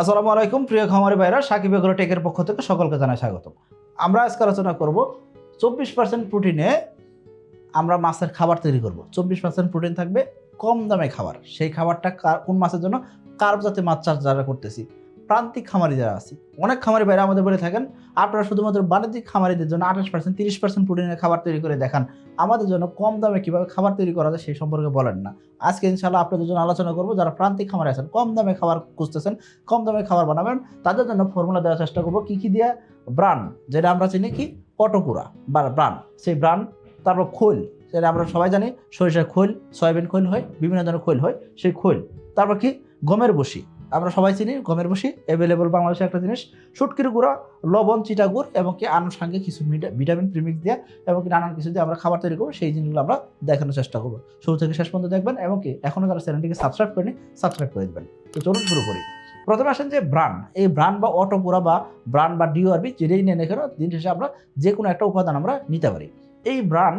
আসসালামু আলাইকুম, প্রিয় খামারি ভাইরা, সাকিব এগ্রো টেকের পক্ষ থেকে সকলকে জানাই স্বাগত আমরা আজকে আলোচনা করব চব্বিশ পার্সেন্ট প্রোটিনে আমরা মাছের খাবার তৈরি করব। চব্বিশ পার্সেন্ট প্রোটিন থাকবে কম দামে খাবার। সেই খাবারটা কোন মাছের জন্য? কার্ব জাতীয় মাছ চাষ যারা করতেছি। প্রান্তিক খামারি যারা আছে, অনেক খামারি ভাইরা আমাদের বলে থাকেন, আপনারা শুধুমাত্র বাণিজ্যিক খামারিদের জন্য আঠাশ পার্সেন্ট তিরিশ পার্সেন্ট প্রোটিনের খাবার তৈরি করে দেখান। আমাদের জন্য কম দামে কীভাবে খাবার তৈরি করা যায় সেই সম্পর্কে বলেন না। আজকে ইনশাল্লাহ আপনাদের জন্য আলোচনা করব, যারা প্রান্তিক খামারে আছেন, কম দামে খাবার খুঁজতেছেন, কম দামে খাবার বানাবেন, তাদের জন্য ফর্মুলা দেওয়ার চেষ্টা করব, কী কী দিয়ে? ব্রান, যেটা আমরা চিনি কি? পটকুড়া, বা ব্রান, সেই ব্রান, তারপর খোল, সেটা আমরা সবাই জানি, সরিষার খোল, সয়াবিন খোল হয়, বিভিন্ন ধরনের খোল হয়, সেই খোল, তারপর কি? গমের বসি আমরা সবাই চিনি, গমের বসি অ্যাভেলেবল বাংলাদেশে একটা জিনিস সুটকির গুঁড়া, লবণ চিটা গুড় এবং কি আনুষঙ্গিক কিছু ভিটামিন প্রিমিক্স দিয়ে, এবং কি নানান কিছু দিয়ে আমরা খাবার তৈরি করব, সেই জিনিসগুলো আমরা দেখানোর চেষ্টা করব। শুরু থেকে শেষ পর্যন্ত দেখবেন, এবং কি এখনও যারা চ্যানেলটিকে সাবস্ক্রাইব করেনি সাবস্ক্রাইব করে দেবেন। তো চলুন শুরু করি। প্রথমে আসেন যে ব্রান। এই ব্রান বা অটোপুরা বা ব্রান বা ডিওআরবি যেটাই নিয়ে এখানে দিন শেষে আমরা যে কোনো একটা উপাদান আমরা নিতে পারি। এই ব্রান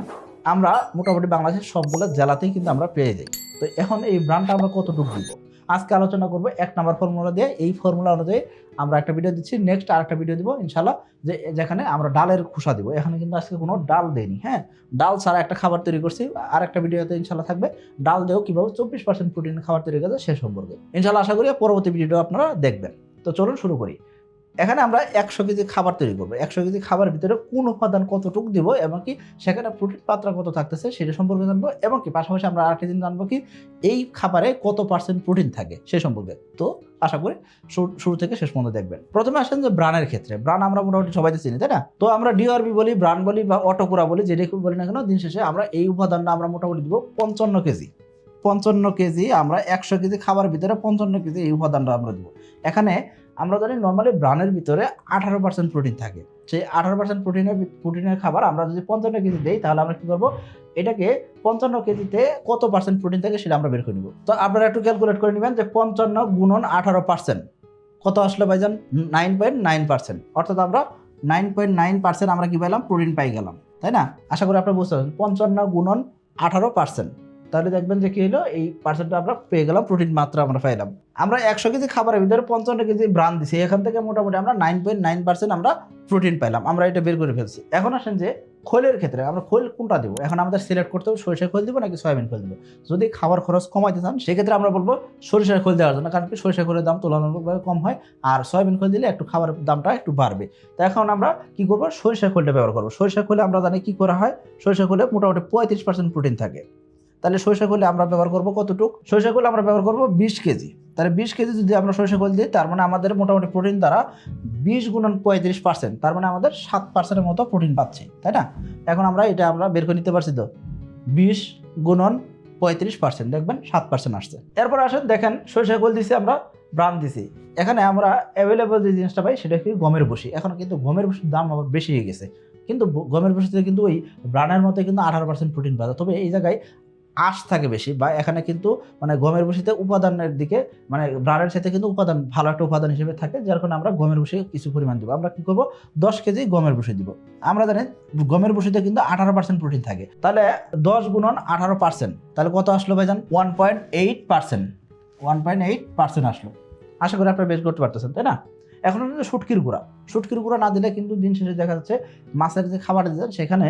আমরা মোটামুটি বাংলাদেশের সবগুলো জেলাতেই কিন্তু আমরা পেয়ে যাই। তো এখন এই ব্রান্ডটা আমরা কতটুকু দিব? আজকে আলোচনা করব এক নাম্বার ফর্মুলা দিয়ে। এই ফর্মুলা অনুযায়ী আমরা একটা ভিডিও দিচ্ছি। নেক্সট আর একটা ভিডিও দিব ইনশাল্লাহ যে যেখানে আমরা ডালের খোসা দিব। এখানে কিন্তু আজকে কোনো ডাল দেয়নি হ্যাঁ? ডাল ছাড়া একটা খাবার তৈরি করছি। আর একটা ভিডিওতে ইনশাল্লাহ থাকবে। ডাল দিয়েও কীভাবে চব্বিশ পার্সেন্ট প্রোটিন খাবার তৈরি করা সে সম্পর্কে। ইনশাল্লাহ আশা করি পরবর্তী ভিডিও আপনারা দেখবেন। তো চলুন শুরু করি। এখানে আমরা একশো কেজি খাবার তৈরি করব। একশো কেজি খাবারের ভিতরে কোন উপাদান কতটুকু দিব এবং কি সেখানে প্রোটিন পাত্রা কত থাকতেছে সেটা সম্পর্কে জানব এবং কি পাশাপাশি আমরা আরেকটা দিন জানব কি এই খাবারে কত পার্সেন্ট প্রোটিন থাকে সে সম্পর্কে। তো আশা করি শুরু- থেকে শেষ পর্যন্ত দেখবেন। প্রথমে আসেন যে ব্রানের ক্ষেত্রে। ব্রান আমরা মোটামুটি সবাই চিনি, তাই না? তো আমরা ডিআরবি বলি, ব্রান বলি বা অটোকুরা বলি, যেটাই বলি না কেন, দিন শেষে আমরা এই উপাদানটা আমরা মোটামুটি দিব পঞ্চান্ন কেজি। পঞ্চান্ন কেজি, আমরা একশো কেজি খাবার ভিতরে পঞ্চান্ন কেজি এই উপাদানটা আমরা দেবো। এখানে আমরা জানি নর্মালি ব্রানের ভিতরে আঠারো পার্সেন্ট প্রোটিন থাকে। সেই আঠারো পার্সেন্ট প্রোটিনের প্রোটিনের খাবার আমরা যদি পঞ্চান্ন কেজি দিই, তাহলে আমরা কী করব? এটাকে পঞ্চান্ন কেজিতে কত পার্সেন্ট প্রোটিন থাকে সেটা আমরা বের করে নিব। তো আপনারা একটু ক্যালকুলেট করে নেবেন যে পঞ্চান্ন গুণন আঠারো পার্সেন্ট কত আসলে ভাইজান? Nine point nine percent. অর্থাৎ আমরা নাইন পয়েন্ট নাইন পার্সেন্ট আমরা কী পেলাম প্রোটিন পাই গেলাম। তাই না? আশা করি আপনারা বুঝতে পারছেন। পঞ্চান্ন গুণন আঠারো পার্সেন্ট তাহলে দেখবেন যে কি হলো? এই পার্সেন্টটা আমরা পেয়ে গেলাম প্রোটিন মাত্রা আমরা পাইলাম। আমরা একশো কেজি খাবারের ভিতরে পঞ্চান্ন কেজি ব্রান দিছি। এখান থেকে মোটামুটি আমরা নাইন পয়েন্ট নাইন পার্সেন্ট আমরা প্রোটিন পাইলাম। আমরা এটা বের করে ফেলছি। এখন আসেন যে খোলের ক্ষেত্রে আমরা খোল কোনটা দেবো? এখন আমাদের সিলেক্ট করতে হবে সরিষার খোল দিব নাকি সয়াবিন খোল দেবো? যদি খাবার খরচ কমাইতে চান, সেক্ষেত্রে আমরা বলব সরিষার খোল দেওয়ার জন্য। কারণ কি? সরিষার খোলের দাম তুলনামূলকভাবে কম হয় আর সয়াবিন খোল দিলে একটু খাবারের দামটা একটু বাড়বে। তো এখন আমরা কি করব? সরিষার খোলটা ব্যবহার করব। সরিষার খোলে আমরা জানি কি করা হয়? সরিষার খোলে মোটামুটি পঁয়ত্রিশ পার্সেন্ট প্রোটিন থাকে। তাহলে সরিষা খোলে আমরা ব্যবহার করব কতটুক? সরিষা খোলে আমরা ব্যবহার করব বিশ কেজি। তাহলে বিশ কেজি যদি আমরা সরিষা খোল দিই, তার মানে আমাদের মোটামুটি প্রোটিন দ্বারা বিশ গুণন পঁয়ত্রিশ পার্সেন্ট তার মানে আমাদের সাত পার্সেন্টের মতো প্রোটিন পাচ্ছি, তাই না? এখন আমরা এটা আমরা বের করে নিতে পারছি তো। বিশ গুণন পঁয়ত্রিশ পার্সেন্ট দেখবেন সাত পার্সেন্ট আসছে। এরপর আসেন, দেখেন সরিষা খোল দিছি আমরা ব্রান দিছি। এখানে আমরা অ্যাভেলেবল যে জিনিসটা পাই, সেটা কি গমের বসি। এখন কিন্তু গমের বসির দাম আবার বেশি হয়ে গেছে। কিন্তু গমের বসিতে কিন্তু ওই ব্রানের মতো কিন্তু আঠারো পার্সেন্ট প্রোটিন পাওয়া যায়। তবে এই জায়গায় আঁশ থাকে বেশি বা এখানে কিন্তু মানে গমের বসিতে উপাদানের দিকে মানে ব্রানের সাথে কিন্তু উপাদান, ভালো একটা উপাদান হিসেবে থাকে, যার কারণে আমরা গমের বসি কিছু পরিমাণ দিব। আমরা কি করব? দশ কেজি গমের বসি দিব। আমরা জানি গমের বসিতে কিন্তু আঠারো পার্সেন্ট প্রোটিন থাকে। তাহলে দশ গুণন আঠারো পার্সেন্ট তাহলে কত আসলো ভাই ভাইজান? One point eight percent one point eight percent আসলো। আশা করি আপনারা বের করতে পারতেছেন, তাই না? এখন হচ্ছে শুটকির গুঁড়া। শুটকির গুঁড়া না দিলে কিন্তু দিন শেষে দেখা যাচ্ছে মাছের যে খাবার দিচ্ছেন সেখানে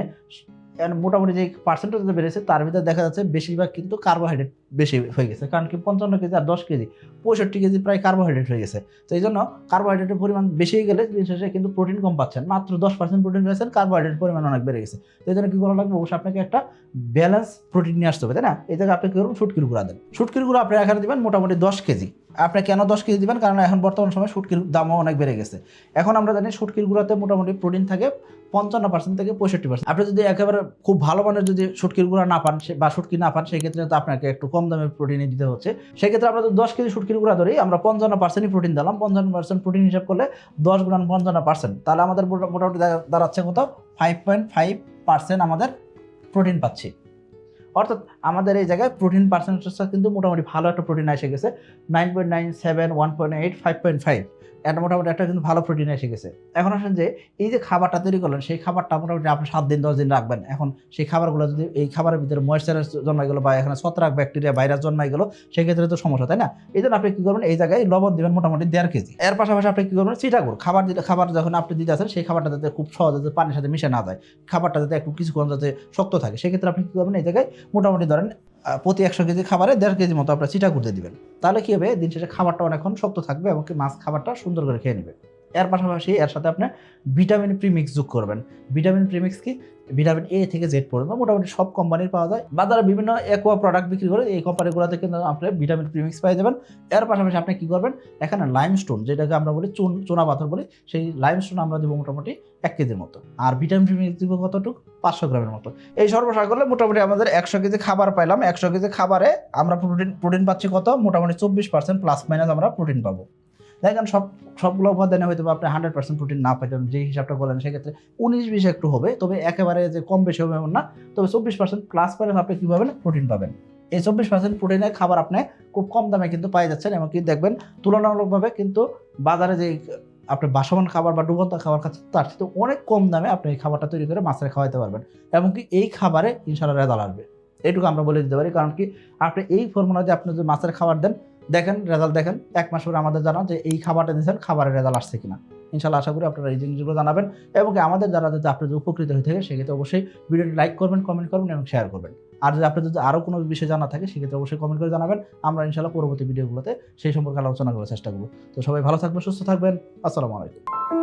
মোটামুটি যে পার্সেন্টেজ বেড়েছে তার ভিতরে দেখা যাচ্ছে বেশিরভাগ কিন্তু কার্বোহাইড্রেট বেশি হয়ে গেছে। কারণ কি পঞ্চান্ন কেজি আর দশ কেজি, পঁয়ষট্টি কেজি প্রায় কার্বোহাইড্রেট হয়ে গেছে। তো এই জন্য কার্বোহাইড্রেটের পরিমাণ বেশি হয়ে গেলে দিন শেষে কিন্তু প্রোটিন কম পাচ্ছেন। মাত্র দশ পার্সেন্ট প্রোটিন রয়েছেন কার্বোহাইড্রেট পরিমাণ অনেক বেড়ে গেছে। তো এই জন্য কী করা লাগবে? অবশ্যই আপনাকে একটা ব্যালেন্স প্রোটিন নিয়ে আসতে হবে, তাই না? এই জায়গায় আপনি কী করুন শুটকির গুঁড়া দেন শুটকির গুঁড়া আপনি এখানে দেবেন মোটামুটি দশ কেজি। আপনি কেন দশ কেজি দিবেন? কারণ এখন বর্তমান সময় শুটকির দামও অনেক বেড়ে গেছে। এখন আমরা জানি শুটকির গুঁড়াতে মোটামুটি প্রোটিন থাকে পঞ্চান্ন পার্সেন্ট থেকে পঁয়ষট্টি পার্সেন্ট আপনি যদি একেবারে খুব ভালো মানের যদি শুটকির গুঁড়া না পান বা শুটকি না পান, সেক্ষেত্রে তো আপনাকে একটু কম দামে প্রোটিনে দিতে হচ্ছে। সেক্ষেত্রে আমরা তো দশ কেজি শুটকির গুঁড়া ধরি, আমরা পঞ্চান্ন পার্সেন্টই প্রোটিন দিলাম। পঞ্চান্ন পার্সেন্ট প্রোটিন হিসাব করলে দশ গুণান পঞ্চান্ন পার্সেন্ট তাহলে আমাদের মোটামুটি দাঁড়াচ্ছে কোথাও ফাইভ পয়েন্ট ফাইভ পার্সেন্ট আমাদের প্রোটিন পাচ্ছি। অর্থাৎ আমাদের এই জায়গায় প্রোটিন পার্সেন্টেজটা কিন্তু মোটামুটি ভালো একটা প্রোটিন এসে গেছে। Nine point nine seven one point eight five point five মোটামুটি একটা কিন্তু ভালো প্রোটিন এসে গেছে। এখন আসেন যে, এই যে খাবারটা তৈরি করলেন, সেই খাবারটা মোটামুটি আপনি সাত দিন, দশ দিন রাখবেন। এখন সেই খাবারগুলো যদি এই খাবারের ভিতরে ময়েশ্চারাইজ জন্মাই গেলো বা এখানে ছত্রাক ব্যাকটেরিয়া ভাইরাস জন্মাই গেলো, সেক্ষেত্রে তো সমস্যা, তাই না? এই জন্য আপনি কী করবেন, এই জায়গায় লবণ দেবেন মোটামুটি দেড় কেজি। এর পাশাপাশি আপনি কী করবেন, চিটাগুড়। খাবার দিলে, খাবার যখন আপনি দিতে আসেন, সেই খাবারটা যাতে খুব সহজে যাতে পানির সাথে মিশে না যায়, খাবারটা যাতে একটু কিছুক্ষণ যাতে শক্ত থাকে, সেক্ষেত্রে আপনি কী করবেন, এই জায়গায় মোটামুটি ধরেন প্রতি একশো কেজি খাবারে দেড় কেজি মতো আপনার চিটা করতে দিবেন। তাহলে কী হবে? দিন শেষে খাবারটা অনেকক্ষণ শক্ত থাকবে এবং মাছ খাবারটা সুন্দর করে খেয়ে নেবে। এর পাশাপাশি এর সাথে আপনি ভিটামিন প্রিমিক্স যোগ করবেন। ভিটামিন প্রিমিক্স কি? ভিটামিন এ থেকে জেড পর্যন্ত মোটামুটি সব কোম্পানির পাওয়া যায়। বাজারে বিভিন্ন অ্যাকোয়া প্রোডাক্ট বিক্রি করে, এই কোম্পানিগুলোতে কিন্তু আপনি ভিটামিন প্রিমিক্স পেয়ে যাবেন। এর পাশাপাশি আপনি কী করবেন? এখানে লাইমস্টোন যেটাকে আমরা বলি চুন, চুনা পাথর বলি, সেই লাইমস্টোন আমরা দেবো মোটামুটি এক কেজির মতো। আর ভিটামিন প্রিমিক্স দিব কতটুকু? পাঁচশো গ্রামের মতো। এই সর্বসার করলে মোটামুটি আমাদের একশো কেজি খাবার পাইলাম। একশো কেজি খাবারে আমরা প্রোটিন প্রোটিন পাচ্ছি কত? মোটামুটি চব্বিশ পার্সেন্ট প্লাস মাইনাস আমরা প্রোটিন পাবো। দেখেন সব, সবগুলো উপাদানে হয়তো বা আপনি হান্ড্রেড পার্সেন্ট প্রোটিন না পাইতেন যে হিসাবটা বলেন, সেক্ষেত্রে উনিশ বিশ একটু হবে, তবে একেবারে যে কম বেশি হবে এমন না, তবে চব্বিশ পার্সেন্ট প্লাস পারেন আপনি কী পাবেন প্রোটিন পাবেন। এই চব্বিশ পার্সেন্ট প্রোটিনের খাবার আপনি খুব কম দামে কিন্তু পাই যাচ্ছেন এমনকি দেখবেন তুলনামূলকভাবে কিন্তু বাজারে যে আপনি বাসমান খাবার বা ডুবন্ত খাবার খাচ্ছেন, তার সাথে অনেক কম দামে আপনি এই খাবারটা তৈরি করে মাছের খাওয়াতে পারবেন এমনকি এই খাবারে ইনশাল্লাহ রেজাল্ট আসবে। এইটুকু আমরা বলে দিতে পারি, কারণ কি আপনি এই ফর্মুলা দিয়ে আপনি যদি মাছের খাবার দেন দেখেন রেজাল্ট দেখেন। এক মাস পরে আমাদের জানান যে এই খাবারটা দিয়েছেন, খাবারের রেজাল্ট আসছে কিনা। ইনশাল্লাহ আশা করি আপনারা এই জিনিসগুলো জানাবেন এবং আমাদের যারা যাতে যদি উপকৃত হয়ে থাকে সেক্ষেত্রে অবশ্যই ভিডিওটি লাইক করবেন কমেন্ট করবেন এবং শেয়ার করবেন। আর যদি আপনি যদি আরও কোনো বিষয় জানা থাকে, সেক্ষেত্রে অবশ্যই কমেন্ট করে জানাবেন। আমরা ইনশাল্লাহ পরবর্তী ভিডিওগুলোতে সেই সম্পর্কে আলোচনা করার চেষ্টা করব। তো সবাই ভালো থাকবেন, সুস্থ থাকবেন। আসসালামু আলাইকুম।